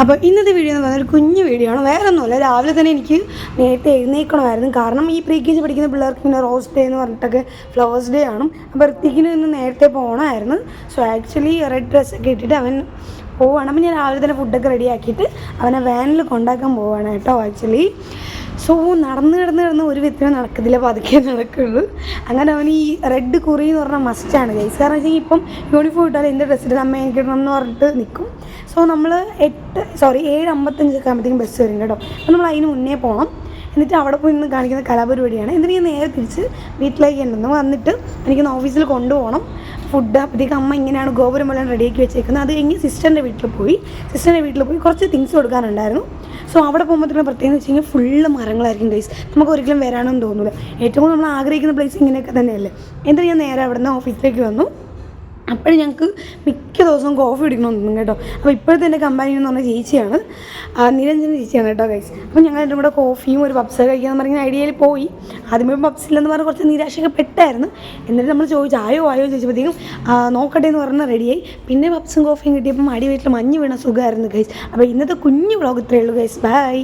അപ്പോൾ ഇന്നത്തെ വീഡിയോ എന്ന് പറഞ്ഞാൽ ഒരു കുഞ്ഞു വീഡിയോ ആണ്. വേറെ ഒന്നുമല്ല രാവിലെ തന്നെ എനിക്ക് നേരത്തെ എഴുന്നേൽക്കണമായിരുന്നു. കാരണം ഈ പ്രീ കെ ജി പഠിക്കുന്ന പിള്ളേർക്ക് പിന്നെ റോസ് ഡേ എന്ന് പറഞ്ഞിട്ടൊക്കെ ഫ്ലവേഴ്സ് ഡേ ആണ്. അപ്പോൾ ഋത്തിക്കിന് ഇന്ന് നേരത്തെ പോകണമായിരുന്നു സോ ആക്ച്വലി റെഡ് ഡ്രസ്സൊക്കെ ഇട്ടിട്ട് അവൻ പോവാണ്. അപ്പം ഞാൻ രാവിലെ തന്നെ ഫുഡൊക്കെ റെഡി ആക്കിയിട്ട് അവനെ വാനിൽ കൊണ്ടാക്കാൻ പോവാണ് കേട്ടോ ആക്ച്വലി സോ നടന്ന് കിടന്ന് കിടന്ന് ഒരു വിത്തിനും നടക്കത്തില്ല. പതുക്കെ നടക്കുള്ളൂ. അങ്ങനെ അവൻ ഈ റെഡ് കുറി എന്ന് പറഞ്ഞാൽ മസ്റ്റാണ് ഗൈസ് കാരണം വെച്ചാൽ ഇപ്പം യൂണിഫോം ഇട്ടാൽ എന്റെ ഡ്രസ്സ് ഇട്ട് അമ്മ എനിക്ക് ഇടണം എന്ന് പറഞ്ഞിട്ട് നിൽക്കും സോ നമ്മൾ എട്ട് സോറി ഏഴ് അമ്പത്തഞ്ചൊക്കെ ആകുമ്പോഴത്തേക്കും ബസ് വരും കേട്ടോ. അപ്പോൾ നമ്മൾ അതിന് മുന്നേ പോകണം എന്നിട്ട് അവിടെ പോയി നിന്ന് കാണിക്കുന്ന കലാപരിപാടിയാണ്. എന്നിട്ട് ഞാൻ നേരെ തിരിച്ച് വീട്ടിലേക്ക് ഉണ്ടെന്ന് വന്നിട്ട് എനിക്കൊന്ന് ഓഫീസിൽ കൊണ്ടുപോകണം. ഫുഡ് അപ്പോഴത്തേക്ക് അമ്മ ഇങ്ങനെയാണ് ഗോപുരം എല്ലാം റെഡിയാക്കി വെച്ചേക്കുന്നത് അത് കഴിഞ്ഞ് സിസ്റ്ററിന്റെ വീട്ടിൽ പോയി. സിസ്റ്ററിന്റെ വീട്ടിൽ പോയി കുറച്ച് തിങ്സ് കൊടുക്കാനുണ്ടായിരുന്നു. സോ അവിടെ പോകുമ്പോഴത്തേക്കും പ്രത്യേകം വെച്ച് കഴിഞ്ഞാൽ ഫുള്ള് മരങ്ങളായിരിക്കും ഗൈസ് നമുക്ക് ഒരിക്കലും വരാനൊന്നും തോന്നില്ല ഏറ്റവും നമ്മൾ ആഗ്രഹിക്കുന്ന പ്ലേസ് ഇങ്ങനെയൊക്കെ തന്നെയല്ലേ. എന്നിട്ട് ഞാൻ നേരെ അവിടെ നിന്ന് ഓഫീസിലേക്ക് വന്നു. അപ്പോഴും ഞങ്ങൾക്ക് മിക്ക ദിവസവും കോഫി കുടിക്കണമെന്നൊന്നും കേട്ടോ. അപ്പോൾ ഇപ്പോഴത്തെ എന്റെ കമ്പാനി എന്ന് പറഞ്ഞ ചേച്ചിയാണ്. നിരഞ്ജന ചേച്ചിയാണ് കേട്ടോ ഗൈസ് അപ്പോൾ ഞങ്ങൾ എന്റെ കൂടെ കോഫിയും ഒരു പപ്സ് കഴിക്കാന്ന് പറഞ്ഞ ഐഡിയയിൽ പോയി. ആദ്യമേ പപ്സ് ഇല്ലെന്ന് പറഞ്ഞ് കുറച്ച് നിരാശയൊക്കെ പെട്ടായിരുന്നു എന്നിട്ട് നമ്മൾ ചോദിച്ചു ആയോ ആയോ? ചോദിച്ചപ്പോഴത്തേക്കും നോക്കട്ടെ എന്ന് പറഞ്ഞാൽ റെഡിയായി പിന്നെ പപ്സും കോഫിയും കിട്ടിയപ്പോൾ അടി വീട്ടിൽ മഞ്ഞ് വീണ സുഖമായിരുന്നു ഗൈസ് അപ്പോൾ ഇന്നത്തെ കുഞ്ഞു വ്ളോഗ് ഇത്രയേ ഉള്ളൂ ഗൈസ് ബൈ